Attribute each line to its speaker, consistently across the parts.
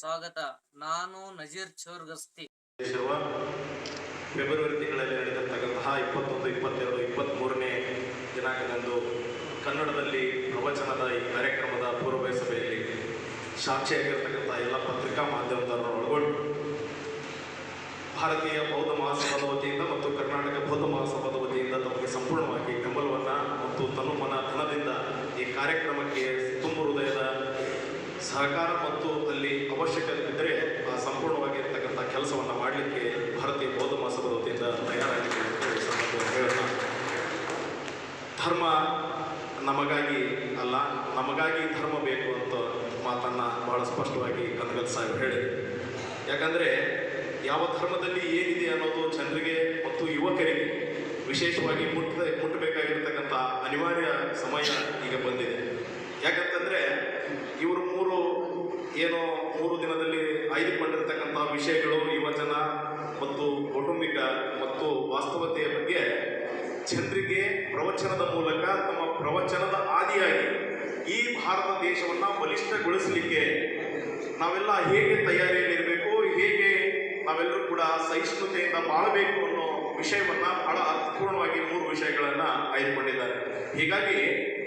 Speaker 1: ಸ್ವಾಗತ. ನಾನು ನಜೀರ್ ಚೋರ್ಗಸ್ತಿ.
Speaker 2: ಫೆಬ್ರವರಿ ತಿಂಗಳಲ್ಲಿ ನಡೆದಂತಕ್ಕಂತಹ ಇಪ್ಪತ್ತೊಂದು, ಇಪ್ಪತ್ತೆರಡು ಇಪ್ಪತ್ತ್ಮೂರನೇ ದಿನಾಂಕದಂದು ಕನ್ನಡದಲ್ಲಿ ಪ್ರವಚನದ ಈ ಕಾರ್ಯಕ್ರಮದ ಪೂರ್ವಭಾವಿ ಸಭೆಯಲ್ಲಿ ಸಾಕ್ಷಿಯಾಗಿರ್ತಕ್ಕಂಥ ಎಲ್ಲ ಪತ್ರಿಕಾ ಮಾಧ್ಯಮದವರನ್ನು ಒಳಗೊಂಡು ಭಾರತೀಯ ಬೌದ್ಧ ಮಹಾಸಭಾದ ವತಿಯಿಂದ ಮತ್ತು ಕರ್ನಾಟಕ ಬೌದ್ಧ ಮಹಾಸಭಾದ ವತಿಯಿಂದ ತಮಗೆ ಸಂಪೂರ್ಣವಾಗಿ ಬೆಂಬಲವನ್ನು ಮತ್ತು ತನು ಮನ ಧನದಿಂದ ಈ ಕಾರ್ಯಕ್ರಮಕ್ಕೆ ತುಂಬ ಹೃದಯದ ಸಹಕಾರ ಮತ್ತು ಅಲ್ಲಿ ಅವಶ್ಯಕತೆ ಇದ್ದರೆ ಆ ಸಂಪೂರ್ಣವಾಗಿರ್ತಕ್ಕಂಥ ಕೆಲಸವನ್ನು ಮಾಡಲಿಕ್ಕೆ ಭಾರತೀಯ ಬೌದ್ಧ ಮಾಸದ ವತಿಯಿಂದ ಸಂದರ್ಭದಲ್ಲಿ ಹೇಳೋಣ ಧರ್ಮ ನಮಗಾಗಿ ಅಲ್ಲ, ನಮಗಾಗಿ ಧರ್ಮ ಬೇಕು ಅಂತ ಮಾತನ್ನು ಬಹಳ ಸ್ಪಷ್ಟವಾಗಿ ಕನಗಲ್ ಸಾಹೇಬ್ ಹೇಳಿ ಯಾಕಂದರೆ ಯಾವ ಧರ್ಮದಲ್ಲಿ ಏನಿದೆ ಅನ್ನೋದು ಜನರಿಗೆ ಮತ್ತು ಯುವಕರಿಗೆ ವಿಶೇಷವಾಗಿ ಮುಟ್ಟ ಮುಟ್ಟಬೇಕಾಗಿರ್ತಕ್ಕಂಥ ಅನಿವಾರ್ಯ ಸಮಯ ಈಗ ಬಂದಿದೆ. ಯಾಕಂತಂದರೆ ಇವರು ಮೂರು ಏನೋ ಮೂರು ದಿನದಲ್ಲಿ ಆಯ್ದುಕೊಂಡಿರ್ತಕ್ಕಂಥ ವಿಷಯಗಳು ಯುವಜನ ಮತ್ತು ಕೌಟುಂಬಿಕ ಮತ್ತು ವಾಸ್ತವತೆಯ ಬಗ್ಗೆ ಜನರಿಗೆ ಪ್ರವಚನದ ಮೂಲಕ ತಮ್ಮ ಪ್ರವಚನದ ಆದಿಯಾಗಿ ಈ ಭಾರತ ದೇಶವನ್ನು ಬಲಿಷ್ಠಗೊಳಿಸಲಿಕ್ಕೆ ನಾವೆಲ್ಲ ಹೇಗೆ ತಯಾರಿಯಲ್ಲಿರಬೇಕು, ಹೇಗೆ ನಾವೆಲ್ಲರೂ ಕೂಡ ಸಹಿಷ್ಣುತೆಯಿಂದ ಬಾಳಬೇಕು ಅನ್ನೋ ವಿಷಯವನ್ನ ಬಹಳ ಅರ್ಥಪೂರ್ಣವಾಗಿ ಮೂರು ವಿಷಯಗಳನ್ನ ಆಯ್ದುಕೊಂಡಿದ್ದಾರೆ. ಹೀಗಾಗಿ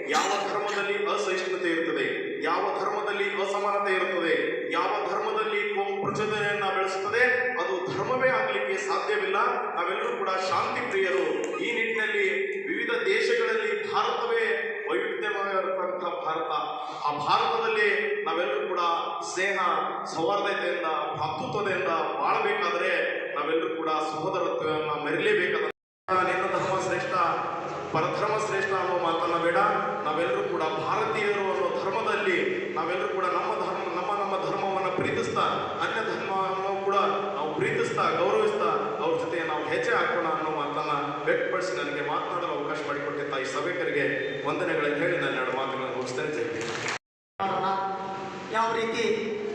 Speaker 2: ಯಾವ ಧರ್ಮದಲ್ಲಿ ಅಸಹಿಷ್ಣುತೆ ಇರ್ತದೆ ಯಾವ ಧರ್ಮದಲ್ಲಿ ಅಸಮಾನತೆ ಇರುತ್ತದೆ? ಯಾವ ಧರ್ಮದಲ್ಲಿ ಕೋಮು ಪ್ರಚೋದನೆಯನ್ನ ಬೆಳೆಸುತ್ತದೆ? ಅದು ಧರ್ಮವೇ ಆಗಲಿಕ್ಕೆ ಸಾಧ್ಯವಿಲ್ಲ. ನಾವೆಲ್ಲರೂ ಕೂಡ ಶಾಂತಿ ಪ್ರಿಯರು ಈ ನಿಟ್ಟಿನಲ್ಲಿ ವಿವಿಧ ದೇಶಗಳಲ್ಲಿ ಭಾರತವೇ ವೈವಿಧ್ಯಮಯವಾಗಿರತಕ್ಕಂಥ ಭಾರತ. ಆ ಭಾರತದಲ್ಲಿ ನಾವೆಲ್ಲರೂ ಕೂಡ ಸ್ನೇಹ, ಸೌಹಾರ್ದತೆಯಿಂದ, ಭ್ರಾತೃತ್ವದಿಂದ ಬಾಳಬೇಕಾದ್ರೆ ನಾವೆಲ್ಲರೂ ಕೂಡ ಸಹೋದರತ್ವವನ್ನು ಮೆರಲೇಬೇಕಾದ ನಿನ್ನ ಧರ್ಮ ಶ್ರೇಷ್ಠ, ಪರಧರ್ಮ ಶ್ರೇಷ್ಠ ಅನ್ನೋ ಮಾತನ್ನ ಬೇಡ. ನಾವೆಲ್ಲರೂ ಕೂಡ ಭಾರತೀಯರು ಅನ್ನೋ ಧರ್ಮದಲ್ಲಿ ನಾವೆಲ್ಲರೂ ಕೂಡ ನಮ್ಮ ಧರ್ಮ, ನಮ್ಮ ನಮ್ಮ ಧರ್ಮವನ್ನು ಪ್ರೀತಿಸ್ತಾ, ಅನ್ಯ ಧರ್ಮವನ್ನು ಕೂಡ ನಾವು ಪ್ರೀತಿಸ್ತಾ, ಗೌರವಿಸ್ತಾ ಅವ್ರ ಜೊತೆ ನಾವು ಹೆಜ್ಜೆ ಹಾಕೋಣ ಅನ್ನೋ ಮಾತನ್ನ ವ್ಯಕ್ತಪಡಿಸಿ ನನಗೆ ಮಾತನಾಡಲು ಅವಕಾಶ ಮಾಡಿಕೊಟ್ಟಿದ್ದ ಈ ಸಭಿಕರಿಗೆ ವಂದನೆಗಳನ್ನು ಹೇಳಿ ನಾನು ಎರಡು ಮಾತುಗಳನ್ನು ಮುಗಿಸ್ತೇನೆ.
Speaker 3: ಯಾವ ರೀತಿ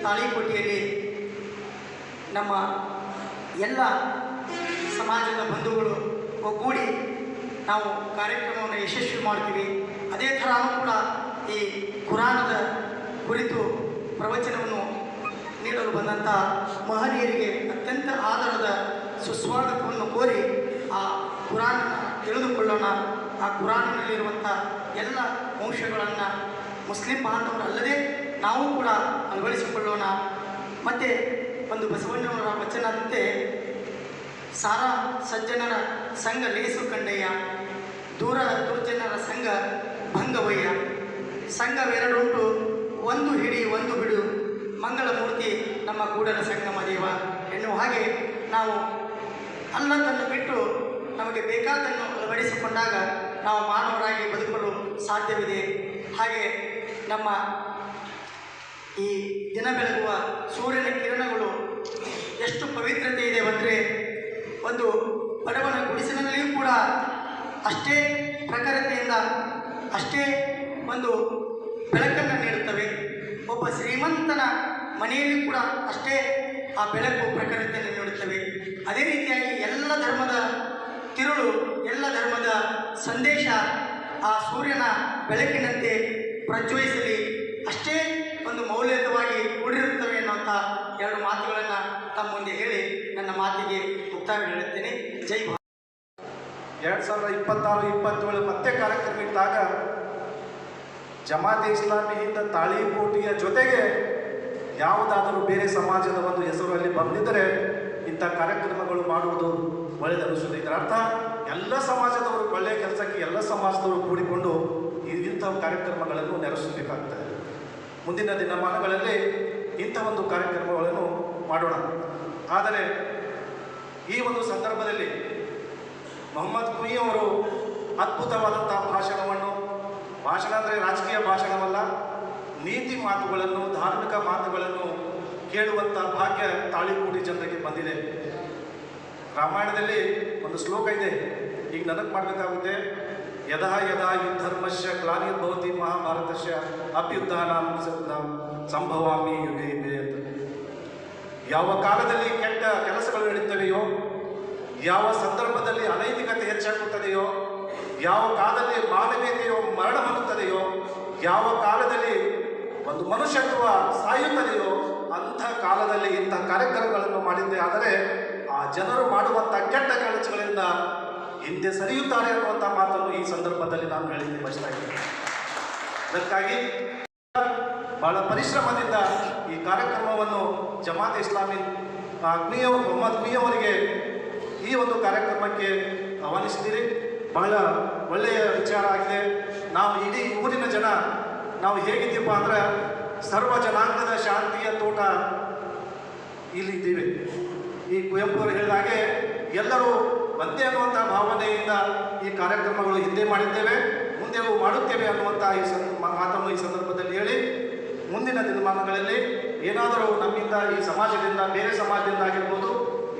Speaker 3: ತಾಳಿಕೋಟೆಯಲ್ಲಿ ನಮ್ಮ ಎಲ್ಲ ಸಮಾಜದ ಬಂಧುಗಳು ಒಗ್ಗೂಡಿ ನಾವು ಕಾರ್ಯಕ್ರಮವನ್ನು ಯಶಸ್ವಿ ಮಾಡ್ತೀವಿ. ಅದೇ ಥರ ಕೂಡ ಈ ಕುರಾನದ ಕುರಿತು ಪ್ರವಚನವನ್ನು ನೀಡಲು ಬಂದಂಥ ಮಹನೀಯರಿಗೆ ಅತ್ಯಂತ ಆಧಾರದ ಸುಸ್ವಾಗತವನ್ನು ಕೋರಿ ಆ ಕುರಾನ ತಿಳಿದುಕೊಳ್ಳೋಣ. ಆ ಕುರಾನಿನಲ್ಲಿರುವಂಥ ಎಲ್ಲ ಅಂಶಗಳನ್ನು ಮುಸ್ಲಿಂ ಬಾಂಧವರಲ್ಲದೆ ನಾವು ಕೂಡ ಅಳವಡಿಸಿಕೊಳ್ಳೋಣ. ಮತ್ತು ಒಂದು ಬಸವಣ್ಣವರ ವಚನದಂತೆ ಸಾರಾ ಸಜ್ಜನರ ಸಂಘ ಲೇಸು ಕಂಡಯ್ಯ, ದೂರ ದುರ್ಜನರ ಸಂಘ ಭಂಗವಯ್ಯ ಸಂಘವೆರಡುಂಟು, ಒಂದು ಹಿಡಿ, ಒಂದು ಬಿಡು. ಮಂಗಳಮೂರ್ತಿ, ನಮ್ಮ ಕೂಡಲ ಸಂಗಮ ದೇವ. ಎನ್ನುವ ಹಾಗೆ ನಾವು ಅಲ್ಲದನ್ನು ಬಿಟ್ಟು ನಮಗೆ ಬೇಕಾದನ್ನು ಅಳವಡಿಸಿಕೊಂಡಾಗ ನಾವು ಮಾನವರಾಗಿ ಬದುಕಲು ಸಾಧ್ಯವಿದೆ. ಹಾಗೆ ನಮ್ಮ ಈ ದಿನ ಬೆಳಗುವ ಸೂರ್ಯನ ಕಿರಣಗಳು ಎಷ್ಟು ಪವಿತ್ರತೆ ಇದೆ ಅಂದರೆ ಒಂದು ಬಡವನ ಗುಡಿಸಿನಲ್ಲಿಯೂ ಕೂಡ ಅಷ್ಟೇ ಪ್ರಖರತೆಯಿಂದ ಅಷ್ಟೇ ಒಂದು ಬೆಳಕನ್ನು ನೀಡುತ್ತವೆ. ಒಬ್ಬ ಶ್ರೀಮಂತನ ಮನೆಯಲ್ಲಿ ಕೂಡ ಅಷ್ಟೇ ಆ ಬೆಳಕು ಪ್ರಕಟತೆಯನ್ನು ನೀಡುತ್ತವೆ. ಅದೇ ರೀತಿಯಾಗಿ ಎಲ್ಲ ಧರ್ಮದ ತಿರುಳು, ಎಲ್ಲ ಧರ್ಮದ ಸಂದೇಶ ಆ ಸೂರ್ಯನ ಬೆಳಕಿನಂತೆ ಪ್ರಜ್ವಲಿಸಲಿ. ಅಷ್ಟೇ ಒಂದು ಮೌಲ್ಯಯುತವಾಗಿ ಕೂಡಿರುತ್ತವೆ ಅನ್ನುವಂಥ ಎರಡು ಮಾತುಗಳನ್ನು ತಮ್ಮ ಮುಂದೆ ಹೇಳಿ ನನ್ನ ಮಾತಿಗೆ ಮುಕ್ತಾಯ ಹೇಳುತ್ತೇನೆ ಜೈ
Speaker 4: ಎರಡು ಸಾವಿರದ ಇಪ್ಪತ್ತಾರು, ಇಪ್ಪತ್ತೇಳು ಮತ್ತೆ ಕಾರ್ಯಕ್ರಮ ಇದ್ದಾಗ ಜಮಾತೆ ಇಸ್ಲಾಮಿಯಿಂದ ತಾಳಿಕೋಟಿಯ ಜೊತೆಗೆ ಯಾವುದಾದರೂ ಬೇರೆ ಸಮಾಜದ ಒಂದು ಹೆಸರು ಅಲ್ಲಿ ಬಂದಿದ್ದರೆ ಇಂಥ ಕಾರ್ಯಕ್ರಮಗಳು ಮಾಡುವುದು ಒಳ್ಳೆಯದನಿಸುತ್ತದೆ ಇದರ ಅರ್ಥ, ಎಲ್ಲ ಸಮಾಜದವರು ಒಳ್ಳೆಯ ಕೆಲಸಕ್ಕೆ ಎಲ್ಲ ಸಮಾಜದವರು ಕೂಡಿಕೊಂಡು ಇಂಥ ಕಾರ್ಯಕ್ರಮಗಳನ್ನು ನೆರವೇರಿಸಬೇಕಾಗ್ತದೆ. ಮುಂದಿನ ದಿನಮಾನಗಳಲ್ಲಿ ಇಂಥ ಒಂದು ಕಾರ್ಯಕ್ರಮಗಳನ್ನು ಮಾಡೋಣ. ಆದರೆ ಈ ಒಂದು ಸಂದರ್ಭದಲ್ಲಿ ಮೊಹಮ್ಮದ್ ಕುಯಿ ಅವರು ಅದ್ಭುತವಾದಂತಹ ಭಾಷಣವನ್ನು. ಭಾಷಣ ಅಂದರೆ ರಾಜಕೀಯ ಭಾಷಣವಲ್ಲ, ನೀತಿ ಮಾತುಗಳನ್ನು, ಧಾರ್ಮಿಕ ಮಾತುಗಳನ್ನು ಕೇಳುವಂಥ ಭಾಗ್ಯ ತಾಳಿಕೋಟಿ ಜನರಿಗೆ ಬಂದಿದೆ. ರಾಮಾಯಣದಲ್ಲಿ ಒಂದು ಶ್ಲೋಕ ಇದೆ, ಈಗ ನನಗೆ ಮಾಡಬೇಕಾಗುತ್ತೆ. ಯದಾ ಯದಾ ಯುದ್ಧರ್ಮಸ್ಯ ಗ್ಲಾನಿರ್ಭವತಿ ಮಹಾಭಾರತಸ್ಯ ಅಭ್ಯುದ್ಧಾನ ಸಂಭವಾಮಿ ಯುಗೆ ಅಂತ. ಯಾವ ಕಾಲದಲ್ಲಿ ಕೆಟ್ಟ ಕೆಲಸಗಳು ನಡೀತವೆಯೋ ಯಾವ ಸಂದರ್ಭದಲ್ಲಿ ಅನೈತಿಕತೆ ಹೆಚ್ಚಾಗುತ್ತದೆಯೋ, ಯಾವ ಕಾಲದಲ್ಲಿ ಮಾನವೀಯತೆಯು ಮರಣ ಹೊಂದುತ್ತದೆಯೋ, ಯಾವ ಕಾಲದಲ್ಲಿ ಒಂದು ಮನುಷ್ಯತ್ವ ಸಾಯುತ್ತದೆಯೋ, ಅಂಥ ಕಾಲದಲ್ಲಿ ಇಂಥ ಕಾರ್ಯಕ್ರಮಗಳನ್ನು ಮಾಡಿದ್ದೆ. ಆದರೆ ಆ ಜನರು ಮಾಡುವಂಥ ಕೆಟ್ಟ ಕೆಲಸಗಳಿಂದ ಹಿಂದೆ ಸರಿಯುತ್ತಾರೆ ಅನ್ನುವಂಥ ಮಾತನ್ನು ಈ ಸಂದರ್ಭದಲ್ಲಿ ನಾನು ಹೇಳಿದ್ದೆ ಬಯಸ್ತಾ ಇದ್ದೀನಿ. ಅದಕ್ಕಾಗಿ ಬಹಳ ಪರಿಶ್ರಮದಿಂದ ಈ ಕಾರ್ಯಕ್ರಮವನ್ನು ಜಮಾತ್ ಇಸ್ಲಾಮಿ ಅಗ್ನಿಯವರು ಮೊಹಮ್ಮದ್ ಅವರಿಗೆ ಈ ಒಂದು ಕಾರ್ಯಕ್ರಮಕ್ಕೆ ಆಹ್ವಾನಿಸಿದ್ದೀರಿ. ಬಹಳ ಒಳ್ಳೆಯ ವಿಚಾರ ಆಗಿದೆ. ನಾವು ಇಡೀ ಊರಿನ ಜನ, ನಾವು ಹೇಗಿದ್ದೀವಪ್ಪ ಅಂದ್ರೆ ಸರ್ವ ಜನಾಂಗದ ಶಾಂತಿಯ ತೋಟ ಇಲ್ಲಿ ಇದ್ದೀವಿ. ಈ ಕುವೆಂಪು ಅವರು ಹೇಳಿದ ಹಾಗೆ ಎಲ್ಲರೂ ಒಂದೇ ಅನ್ನುವಂಥ ಭಾವನೆಯಿಂದ ಈ ಕಾರ್ಯಕ್ರಮಗಳು ಹಿಂದೆ ಮಾಡಿದ್ದೇವೆ. ಮುಂದೆಯೂ ಮಾಡುತ್ತೇವೆ ಅನ್ನುವಂಥ ಈ ಮಾತನ್ನು ಈ ಸಂದರ್ಭದಲ್ಲಿ ಹೇಳಿ, ಮುಂದಿನ ದಿನಮಾನಗಳಲ್ಲಿ ಏನಾದರೂ ನಮ್ಮಿಂದ ಈ ಸಮಾಜದಿಂದ, ಬೇರೆ ಸಮಾಜದಿಂದ ಆಗಿರ್ಬೋದು,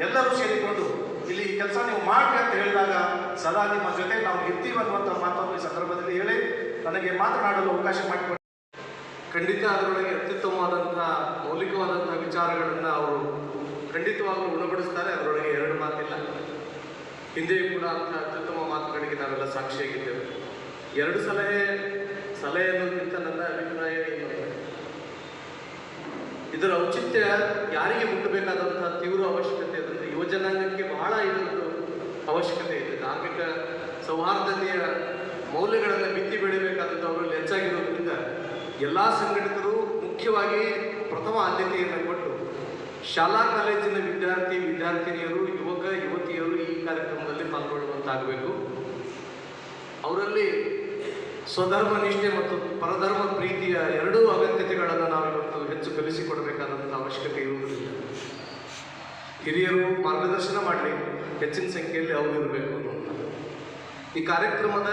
Speaker 4: ಎಲ್ಲರೂ ಸೇರಿಕೊಂಡು ಇಲ್ಲಿ ಈ ಕೆಲಸ ನೀವು ಮಾಡಿ ಅಂತ ಹೇಳಿದಾಗ ಸದಾ ನಿಮ್ಮ ಜೊತೆ ನಾವು ಇರ್ತೀವಿ ಅನ್ನುವಂಥ ಮಾತನ್ನು ಈ ಸಂದರ್ಭದಲ್ಲಿ ಹೇಳಿ ನನಗೆ ಮಾತನಾಡಲು ಅವಕಾಶ ಮಾಡಿಕೊಟ್ಟು
Speaker 5: ಖಂಡಿತ ಅದರೊಳಗೆ ಅತ್ಯುತ್ತಮವಾದಂಥ ಮೌಲಿಕವಾದಂತಹ ವಿಚಾರಗಳನ್ನು ಅವರು ಖಂಡಿತವಾಗೂ ಉಣಬಡಿಸ್ತಾರೆ. ಅದರೊಳಗೆ ಎರಡು ಮಾತಿಲ್ಲ. ಹಿಂದೆಯೂ ಕೂಡ ಅಂತ ಅತ್ಯುತ್ತಮ ಮಾತುಗಳಿಗೆ ನಾವೆಲ್ಲ ಸಾಕ್ಷಿಯಾಗಿದ್ದೇವೆ. ಎರಡು ಸಲಹೆ ಸಲಹೆ ಅನ್ನೋದಕ್ಕಿಂತ ನನ್ನ ಅಭಿಪ್ರಾಯ ಇದರ ಔಚಿತ್ಯ ಯಾರಿಗೆ ಮುಟ್ಟಬೇಕಾದಂತಹ ತೀವ್ರ ಅವಶ್ಯಕತೆ ಅಂದರೆ ಯುವಜನಾಂಗಕ್ಕೆ ಬಹಳ ಇದೊಂದು ಅವಶ್ಯಕತೆ ಇದೆ. ಧಾರ್ಮಿಕ ಸೌಹಾರ್ದತೆಯ ಮೌಲ್ಯಗಳನ್ನು ಬಿತ್ತಿ ಬೆಳಿಬೇಕಾದಂಥ ಅವರಲ್ಲಿ ಹೆಚ್ಚಾಗಿರೋದ್ರಿಂದ ಎಲ್ಲ ಸಂಘಟಕರು ಮುಖ್ಯವಾಗಿ ಪ್ರಥಮ ಆದ್ಯತೆಯನ್ನು ಕೊಟ್ಟು ಶಾಲಾ ಕಾಲೇಜಿನ ವಿದ್ಯಾರ್ಥಿ, ವಿದ್ಯಾರ್ಥಿನಿಯರು, ಯುವಕ, ಯುವತಿಯರು ಈ ಕಾರ್ಯಕ್ರಮದಲ್ಲಿ ಪಾಲ್ಗೊಳ್ಳುವಂತಾಗಬೇಕು. ಅವರಲ್ಲಿ ಸ್ವಧರ್ಮ ನಿಷ್ಠೆ ಮತ್ತು ಪರಧರ್ಮ ಪ್ರೀತಿಯ ಎರಡೂ ಅಗತ್ಯತೆಗಳನ್ನು ನಾವು ಇವತ್ತು ಹೆಚ್ಚು ಕಲಿಸಿಕೊಡಬೇಕಾದಂಥ ಅವಶ್ಯಕತೆ ಇರುವುದಿಲ್ಲ. ಹಿರಿಯರು ಮಾರ್ಗದರ್ಶನ ಮಾಡಲಿ. ಹೆಚ್ಚಿನ ಸಂಖ್ಯೆಯಲ್ಲಿ ಅವರು ಇರಬೇಕು ಈ ಕಾರ್ಯಕ್ರಮದ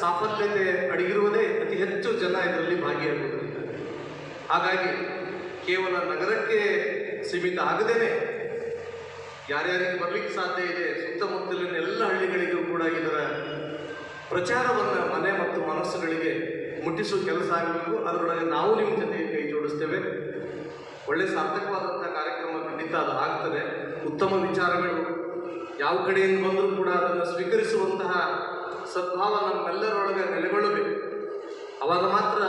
Speaker 5: ಸಾಫಲ್ಯತೆ ಅಡಗಿರುವುದೇ ಅತಿ ಹೆಚ್ಚು ಜನ ಇದರಲ್ಲಿ ಭಾಗಿಯಾಗುವುದರಿಂದ. ಹಾಗಾಗಿ ಕೇವಲ ನಗರಕ್ಕೆ ಸೀಮಿತ ಆಗದೇನೆ ಯಾರ್ಯಾರಿಗೆ ಬರಲಿಕ್ಕೆ ಸಾಧ್ಯ ಇದೆ ಸುತ್ತಮುತ್ತಲಿನ ಎಲ್ಲ ಹಳ್ಳಿಗಳಿಗೂ ಕೂಡ ಇದರ ಪ್ರಚಾರವನ್ನು ಮನೆ ಮತ್ತು ಮನಸ್ಸುಗಳಿಗೆ ಮುಟ್ಟಿಸುವ ಕೆಲಸ ಆಗಬೇಕು. ಅದರೊಳಗೆ ನಾವು ನಿಮ್ಮ ಜೊತೆ ಕೈ ಜೋಡಿಸ್ತೇವೆ. ಒಳ್ಳೆ ಸಾರ್ಥಕವಾದಂಥ ಕಾರ್ಯಕ್ರಮ ಖಂಡಿತ ಅದು ಆಗ್ತದೆ. ಉತ್ತಮ ವಿಚಾರಗಳು ಯಾವ ಕಡೆಯಿಂದ ಬಂದರೂ ಕೂಡ ಅದನ್ನು ಸ್ವೀಕರಿಸುವಂತಹ ಸದ್ಭಾವ ನಮ್ಮೆಲ್ಲರೊಳಗೆ ನೆಲೆಗೊಳ್ಳಬೇಕು. ಅವಾಗ ಮಾತ್ರ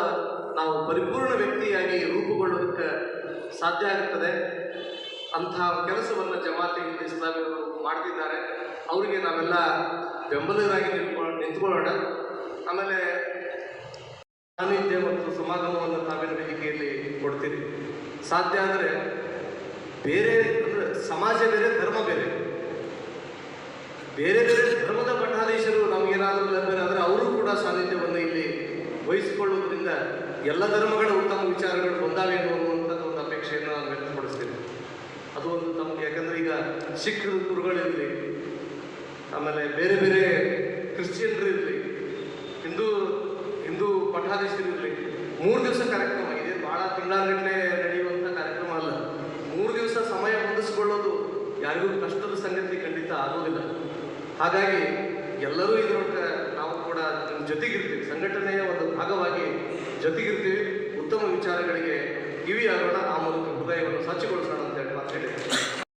Speaker 5: ನಾವು ಪರಿಪೂರ್ಣ ವ್ಯಕ್ತಿಯಾಗಿ ರೂಪುಗೊಳ್ಳೋದಕ್ಕೆ ಸಾಧ್ಯ ಆಗುತ್ತದೆ ಅಂತಹ ಕೆಲಸವನ್ನು ಜಮಾತಿ ಇಸ್ಲಾಮಿಯವರು ಮಾಡ್ತಿದ್ದಾರೆ. ಅವರಿಗೆ ನಾವೆಲ್ಲ ಬೆಂಬಲಿಗರಾಗಿ ನಿಂತ್ಕೊಳ್ಳ ನಿಂತ್ಕೊಳ್ಳೋಣ. ಆಮೇಲೆ ಸಾನ್ನಿಧ್ಯ ಮತ್ತು ಸಮಾಗಮವನ್ನು ತಾವಿನ ವೇದಿಕೆಯಲ್ಲಿ ಕೊಡ್ತೀರಿ. ಸಾಧ್ಯ ಆದರೆ ಬೇರೆ ಸಮಾಜ ಬೇರೆ, ಧರ್ಮ ಬೇರೆ. ಬೇರೆ ಬೇರೆ ಧರ್ಮದ ಪಟ್ಟಾಧೀಶರು ನಮಗೇನಾದರೂ ಆದರೆ ಅವರು ಕೂಡ ಸಾನ್ನಿಧ್ಯವನ್ನು ಇಲ್ಲಿ ವಹಿಸಿಕೊಳ್ಳುವುದರಿಂದ ಎಲ್ಲ ಧರ್ಮಗಳ ಉತ್ತಮ ವಿಚಾರಗಳು ಬಂದಾವೆ ಅನ್ನುವಂಥದ್ದು ಒಂದು ಅಪೇಕ್ಷೆಯನ್ನು ನಾನು ವ್ಯಕ್ತಪಡಿಸ್ತೀನಿ. ಅದು ಒಂದು ತಮಗೆ, ಯಾಕಂದರೆ ಈಗ ಸಿಖ್ ಗುರುಗಳಿರಲಿ ಆಮೇಲೆ ಬೇರೆ ಬೇರೆ ಕ್ರಿಶ್ಚಿಯನ್ರು ಇರಲಿ, ಹಿಂದೂ ಹಿಂದೂ ಪಟ್ಟಾಧೀಶರು ಇರಲಿ, ಮೂರು ದಿವಸ ಕಾರ್ಯಕ್ರಮ ಇದೆ ಭಾಳ ತಿಂಗಳಾಗಟ್ಟಲೆ ನಡೆಯುವಂಥ ಕಾರ್ಯಕ್ರಮ ಅಲ್ಲ ಮೂರು ದಿವಸ ಸಮಯ ಹೊಂದಿಸ್ಕೊಳ್ಳೋದು ಯಾರಿಗೂ ಕಷ್ಟದ ಸಂಗತಿ ಖಂಡಿತ ಆಗೋದಿಲ್ಲ. ಹಾಗಾಗಿ ಎಲ್ಲರೂ ಇದರೊಳಗೆ ನಾವು ಕೂಡ ನಿಮ್ಮ ಜೊತೆಗಿರ್ತೀವಿ. ಸಂಘಟನೆಯ ಒಂದು ಭಾಗವಾಗಿ ಜೊತೆಗಿರ್ತೀವಿ. ಉತ್ತಮ ವಿಚಾರಗಳಿಗೆ ಕಿವಿಯಾಗೋಣ. ಆ ಮೂಲಕ ಹೃದಯವನ್ನು ಸ್ವಚ್ಛಗೊಳಿಸೋಣ ಅಂತ ಹೇಳಿ ಮಾತು